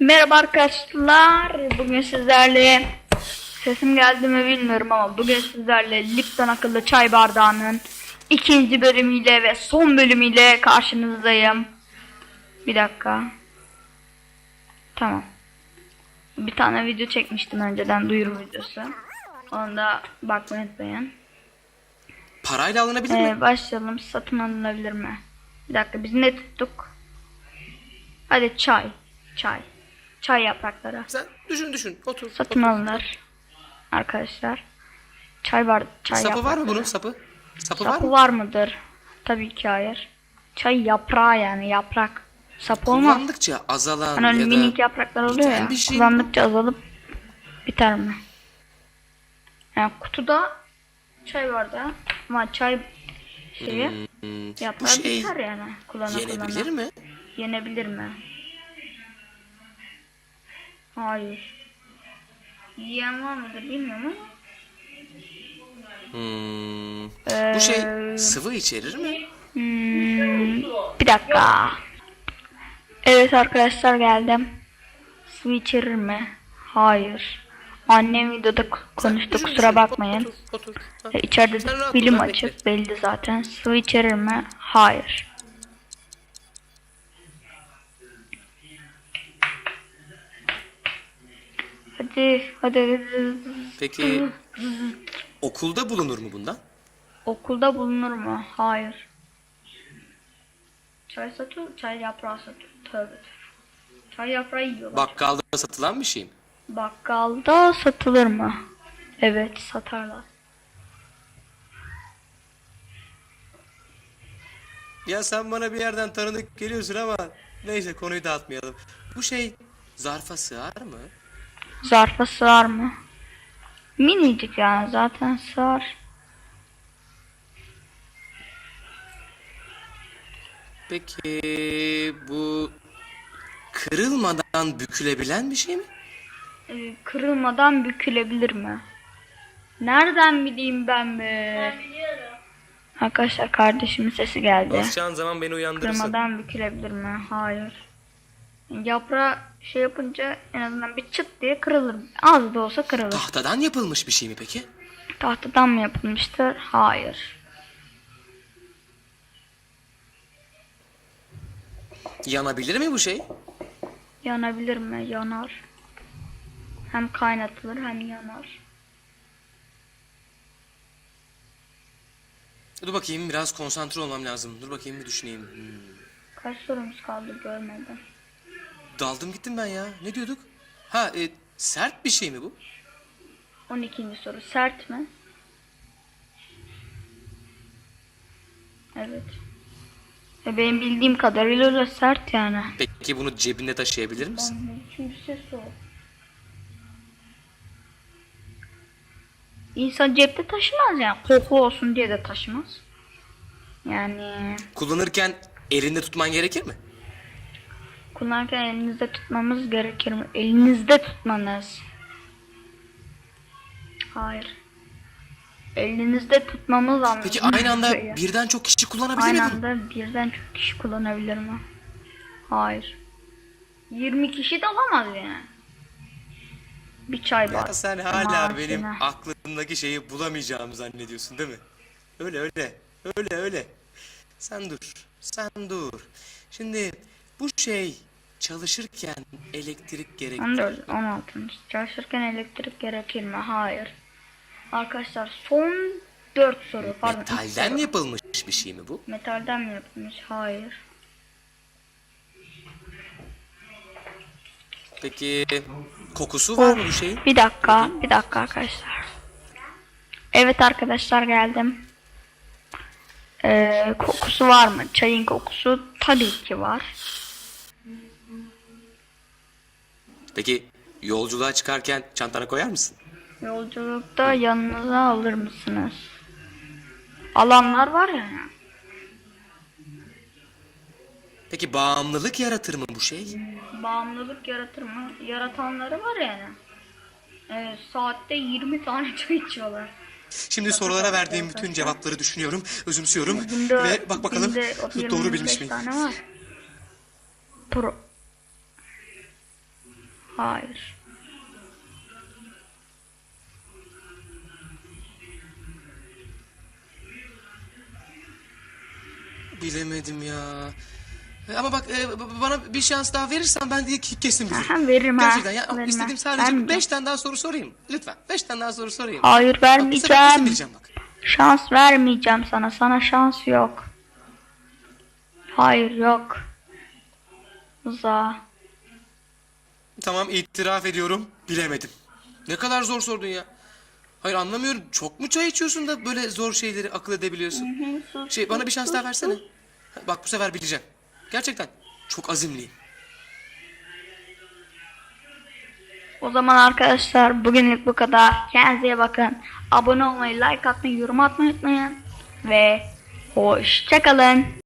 Merhaba arkadaşlar. Bugün sizlerle sesim geldi mi bilmiyorum ama bugün sizlerle Lipton akıllı çay bardağının ikinci bölümüyle ve son bölümüyle karşınızdayım. Bir dakika. Tamam. Bir tane video çekmiştim önceden duyuru videosu. Onu da bakmayı unutmayın. Parayla alınabilir mi? Ee, başlayalım. Satın alınabilir mi? Bir dakika biz ne tuttuk? Hadi çay. Çay. Çay yaprakları. Sen düşün düşün. Otur. Satın otur. alınır. Arkadaşlar. Çay var. Çay Sapı var mı yaprakları. bunun sapı? Sapı, var Sapı mı? var mıdır? Tabii ki hayır. Çay yaprağı yani yaprak. Sap olmaz. Kullandıkça azalan Hani ya da minik yapraklar oluyor ya. bir şey kullandıkça azalıp biter mi? Yani kutuda çay var da ama çay şeyi Hmm, yaprağı şey biter yani. Kullana yenebilir kullana. mi? Yenebilir mi? Hayır. Yiyen var mıdır bilmiyorum ama. Hmm, Ee, bu şey sıvı içerir mi? Hmm, bir dakika. Evet arkadaşlar geldim. Su içerir mi? Hayır. Annem videoda konuştu kusura bakmayın. Otur, otur. E, İçeride ben açık belli zaten. Su içerir mi? Hayır. Hadi, hadi. Peki okulda bulunur mu bundan? Okulda bulunur mu? Hayır. Çay satıyor, çay yaprağı satıyor. Tövbe. Çay yaprağı yiyorlar. Bakkalda satılan bir şey mi? Bakkalda satılır mı? Evet, satarlar. Ya sen bana bir yerden tanıdık geliyorsun ama neyse konuyu dağıtmayalım. Bu şey zarfa sığar mı? Zarfa sığar mı? Minicik yani zaten sığar. Peki bu kırılmadan bükülebilen bir şey mi? Ee, kırılmadan bükülebilir mi? Nereden bileyim ben be? Arkadaşlar kardeşimin sesi geldi. Basacağın zaman beni uyandırırsın. Kırmadan bükülebilir mi? Hayır. Yaprağı şey yapınca en azından bir çıt diye kırılır. Az da olsa kırılır. Tahtadan yapılmış bir şey mi peki? Tahtadan mı yapılmıştır? Hayır. Yanabilir mi bu şey? Yanabilir mi? Yanar. Hem kaynatılır hem yanar. Dur bakayım biraz konsantre olmam lazım. Dur bakayım bir düşüneyim. Hmm. Kaç sorumuz kaldı görmedim. Daldım gittim ben ya. Ne diyorduk? Ha e, sert bir şey mi bu? 12. soru. Sert mi? Evet. E benim bildiğim kadarıyla da sert yani. Peki bunu cebinde taşıyabilir misin? Üçüncü ses o. İnsan cepte taşımaz yani. Koku olsun diye de taşımaz. Yani Kullanırken elinde tutman gerekir mi? Kullanırken elinizde tutmamız gerekir mi? Elinizde tutmanız. Hayır. Elinizde tutmamız anlamına Peki aynı anda geliyor. birden çok kişi kullanabilir Aynı mi bunu? anda birden çok kişi kullanabilir mi? Hayır. 20 kişi de olamaz yani. Bir çay. Ya sen hala benim aklımdaki şeyi bulamayacağımı zannediyorsun değil mi? Öyle öyle. Öyle öyle. Sen dur. Sen dur. Şimdi bu şey çalışırken elektrik gerek. 14, 16. Çalışırken elektrik gerekir mi? Hayır. Arkadaşlar son 4 soru. Pardon. Metalden soru. yapılmış bir şey mi bu? Metalden mi yapılmış? Hayır. Peki kokusu var mı bu şeyin? Bir dakika, bir dakika arkadaşlar. Evet arkadaşlar geldim. Ee, kokusu var mı? Çayın kokusu tabii ki var. Peki yolculuğa çıkarken çantana koyar mısın? Yolculukta yanınıza alır mısınız? Alanlar var ya. Peki bağımlılık yaratır mı bu şey? Bağımlılık yaratır mı? Yaratanları var yani. Ee, saatte 20 tane çay içiyorlar. Şimdi sorulara verdiğim bütün cevapları düşünüyorum, özümsüyorum Bunda, ve bak bakalım binde doğru bilmiş 25 miyim? tane var. Pro. Hayır. Bilemedim ya. Ama bak e, b- bana bir şans daha verirsen ben diye kesin bilirim. Aha, veririm ha. Gerçekten ya Veririm istediğim ha. sadece Vermeyeceğim. 5 tane daha soru sorayım. Lütfen 5 tane daha soru sorayım. Hayır Bak, bu sefer kesin vermeyeceğim. bileceğim bak. Şans vermeyeceğim sana. Sana şans yok. Hayır yok. Uza. Tamam itiraf ediyorum. Bilemedim. Ne kadar zor sordun ya. Hayır anlamıyorum. Çok mu çay içiyorsun da böyle zor şeyleri akıl edebiliyorsun? Şey bana bir şans daha versene. Bak bu sefer bileceğim. Gerçekten çok azimliyim. O zaman arkadaşlar bugünlük bu kadar. Kendinize iyi bakın. Abone olmayı, like atmayı, yorum atmayı unutmayın. Ve hoşçakalın.